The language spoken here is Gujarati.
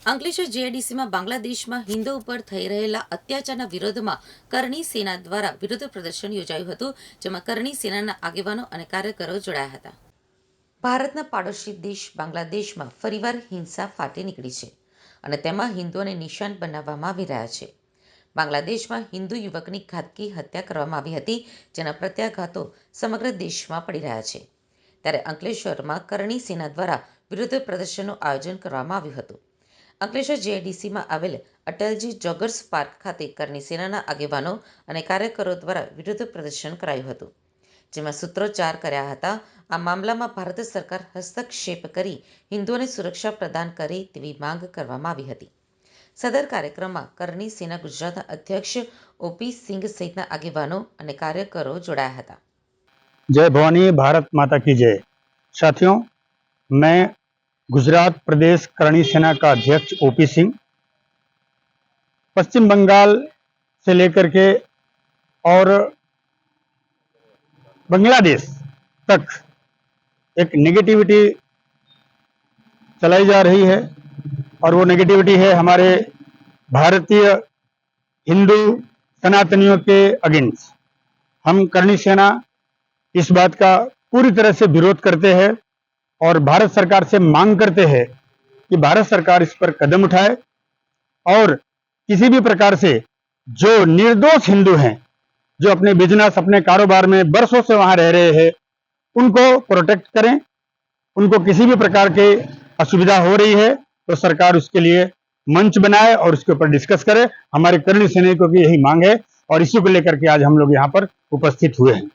અંકલેશ્વર જીઆઈડીસીમાં બાંગ્લાદેશમાં હિન્દુ ઉપર થઈ રહેલા અત્યાચારના વિરોધમાં કરણી સેના દ્વારા વિરોધ પ્રદર્શન યોજાયું હતું, જેમાં કરણી સેનાના આગેવાનો અને કાર્યકરો જોડાયા હતા. ભારતના પાડોશી દેશ બાંગ્લાદેશમાં ફરીવાર હિંસા ફાટી નીકળી છે અને તેમાં હિન્દુઓને નિશાન બનાવવામાં આવી રહ્યા છે. બાંગ્લાદેશમાં હિન્દુ યુવકની ઘાતકી હત્યા કરવામાં આવી હતી, જેના પ્રત્યાઘાતો સમગ્ર દેશમાં પડી રહ્યા છે. ત્યારે અંકલેશ્વરમાં કરણી સેના દ્વારા વિરોધ પ્રદર્શનનું આયોજન કરવામાં આવ્યું હતું. અંકલેશ્વર જેડીસીમાં આવેલ અટલજી જોગર્સ પાર્ક ખાતે કરની સેનાના આગેવાનો અને કાર્યકરો દ્વારા વિરોધ પ્રદર્શન કરાયું હતું, જેમાં સૂત્રોચ્ચાર કર્યા હતા, આ મામલામાં ભારત સરકાર હસ્તક્ષેપ કરી હિન્દુઓને સુરક્ષા પ્રદાન કરે તેવી માંગ કરવામાં આવી હતી. સદર કાર્યક્રમમાં કરની સેના ગુજરાતના અધ્યક્ષ ઓપી સિંઘ સહિતના આગેવાનો અને કાર્યકરો જોડાયા હતા. જય ભવાની, ભારત માતા કી જય. સાથીઓ, મેં गुजरात प्रदेश करणी सेना का अध्यक्ष ओपी सिंह, पश्चिम बंगाल से लेकर के और बांग्लादेश तक एक नेगेटिविटी चलाई जा रही है और वो नेगेटिविटी है हमारे भारतीय हिंदू सनातनियों के अगेंस्ट हम करणी सेना इस बात का पूरी तरह से विरोध करते हैं और भारत सरकार से मांग करते हैं कि भारत सरकार इस पर कदम उठाए और किसी भी प्रकार से जो निर्दोष हिंदू हैं, जो अपने बिज़नेस अपने कारोबार में बरसों से वहाँ रह रहे हैं, उनको प्रोटेक्ट करें। उनको किसी भी प्रकार के असुविधा हो रही है तो सरकार उसके लिए मंच बनाए और उसके ऊपर डिस्कस करे। हमारे करणी सैनिकों की यही मांग है और इसी को लेकर के आज हम लोग यहाँ पर उपस्थित हुए हैं।